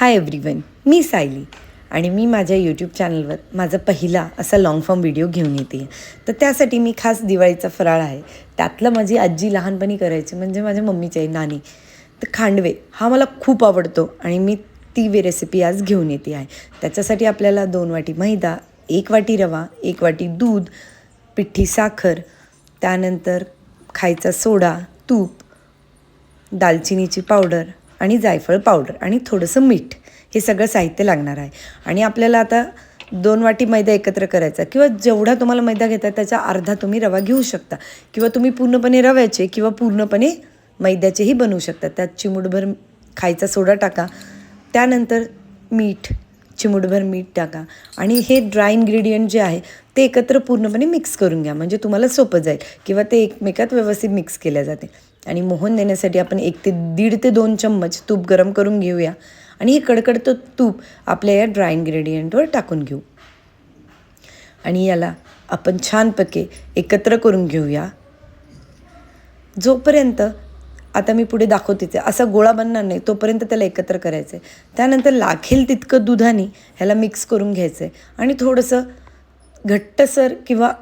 Hi everyone मी सायली आणि मी माझ्या YouTube चॅनलवर माझा पहिला असा लाँग फॉर्म व्हिडिओ घेऊन येते. तर त्यासाठी मी खास दिवाळीचा फराळ आहे. त्यातलं माझी आजी लहानपणी करायची म्हणजे माझ्या मम्मीची आई नानी. तर खांडवे हा मला खूप आवडतो आणि मी ती वे रेसिपी आज घेऊन येते आहे. त्याच्यासाठी आपल्याला दोन वाटी मैदा एक वाटी रवा एक वाटी दूध पिठी साखर त्यानंतर खायचा सोडा तूप दालचिनीची पावडर आणि जायफळ पावडर आणि थोडंसं मीठ हे सगळं साहित्य लागणार आहे. आणि आपल्याला आता दोन वाटी मैदा एकत्र करायचा किंवा जेवढा तुम्हाला मैदा घेता त्याचा अर्धा तुम्ही रवा घेऊ शकता. किंवा तुम्ही पूर्णपणे रव्याचे किंवा पूर्णपणे मैद्याचेही बनवू शकता. त्यात चिमूटभर खायचा सोडा टाका. त्यानंतर मीठ चिमूटभर मीठ टाका. आणि हे ड्राय इन्ग्रेडियंट जे आहे ते एकत्र पूर्णपणे मिक्स करून घ्या. म्हणजे तुम्हाला सोपं जाईल. किंवा ते एकमेकात व्यवस्थित मिक्स केल्या जाते. आणि मोहन देण्यासाठी आपण एक ते दीड ते दोन चम्मच तूप गरम करून घेऊया. आणि हे कडकडतं तूप आपल्या या ड्राय इन्ग्रेडियंटवर टाकून घेऊ. आणि याला आपण छानपैकी एकत्र करून घेऊया. जोपर्यंत आता मी पुढे दाखवतेच असा गोळा बनणार नाही तोपर्यंत त्याला एकत्र करायचं आहे. त्यानंतर लागेल तितकं दुधाने ह्याला मिक्स करून घ्यायचं आहे. आणि थोडंसं घट्टसर किंवा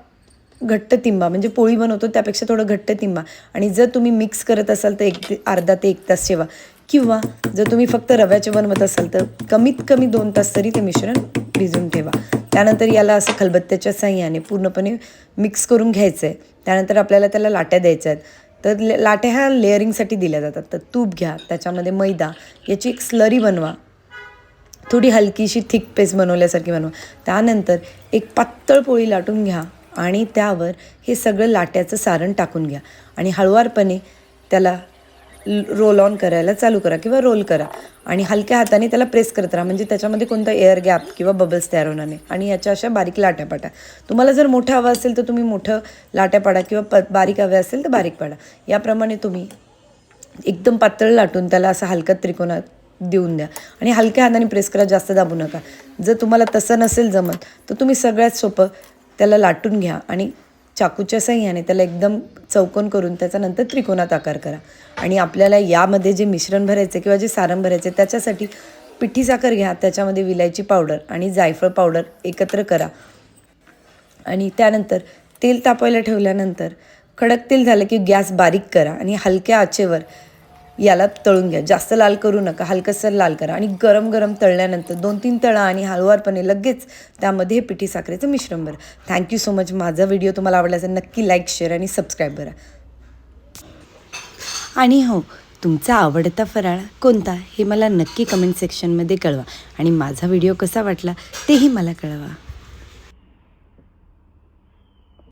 घट्ट तिंबा म्हणजे पोळी बनवतो त्यापेक्षा थोडं घट्ट तिंबा. आणि जर तुम्ही मिक्स करत असाल तर एक ते अर्धा ते एक तास ठेवा. किंवा जर तुम्ही फक्त रव्याचे बनवत असाल तर कमीत कमी दोन तास तरी ते मिश्रण भिजून ठेवा. त्यानंतर याला असं खलबत्त्याच्या साह्याने पूर्णपणे मिक्स करून घ्यायचं आहे. त्यानंतर आपल्याला त्याला लाट्या द्यायच्या आहेत. तर ले- लाट्या ह्या लेअरिंगसाठी दिल्या जातात. तर तूप घ्या त्याच्यामध्ये मैदा याची एक स्लरी बनवा. थोडी हलकीशी थिक पेस्ट बनवल्यासारखी बनवा. त्यानंतर एक पातळ पोळी लाटून घ्या आणि त्यावर हे सगळं लाट्याचं सारण टाकून घ्या. आणि हळुवारपणे त्याला रोल ऑन करायला चालू करा किंवा रोल करा. आणि हलक्या हाताने त्याला प्रेस करत राहा. म्हणजे त्याच्यामध्ये कोणता एअर गॅप किंवा बबल्स तयार होणार नाही. आणि याच्या अशा बारीक लाट्या पाटा. तुम्हाला जर मोठं हवं असेल तर तुम्ही मोठं लाट्या पाडा किंवा प बारीक हवे असेल तर बारीक पाडा. याप्रमाणे तुम्ही एकदम पातळ लाटून त्याला असं हलकं त्रिकोणात देऊन द्या. आणि हलक्या हाताने प्रेस करा जास्त दाबू नका. जर तुम्हाला तसं नसेल जमत तर तुम्ही सगळ्यात सोपं त्याला लाटून घ्या. आणि चाकूच्या साह्याने त्याला एकदम चौकोन करून त्याचा नंतर त्रिकोणात आकार करा. आणि आपल्याला यामध्ये जे मिश्रण भरायचं किंवा जे सारण भरायचं त्याच्यासाठी पिठी साखर घ्या. त्याच्यामध्ये विलायची पावडर आणि जायफळ पावडर एकत्र करा. आणि त्यानंतर तेल तापायला ठेवल्यानंतर कडक तेल झालं की गॅस बारीक करा आणि हलक्या आचेवर याला तळून घ्या. जास्त लाल करू नका. हलकसर लाल करा. आणि गरम गरम तळल्यानंतर दोन तीन तळा आणि हळुवारपणे लगेच त्यामध्ये पिठी साखरेचं मिश्रण भरा. थँक्यू सो मच माझा व्हिडिओ तुम्हाला आवडला असेल नक्की लाईक शेअर आणि सबस्क्राईब करा आणि हो तुमचा आवडता फराळ कोणता हे मला नक्की कमेंट सेक्शनमध्ये कळवा. आणि माझा व्हिडिओ कसा वाटला तेही मला कळवा.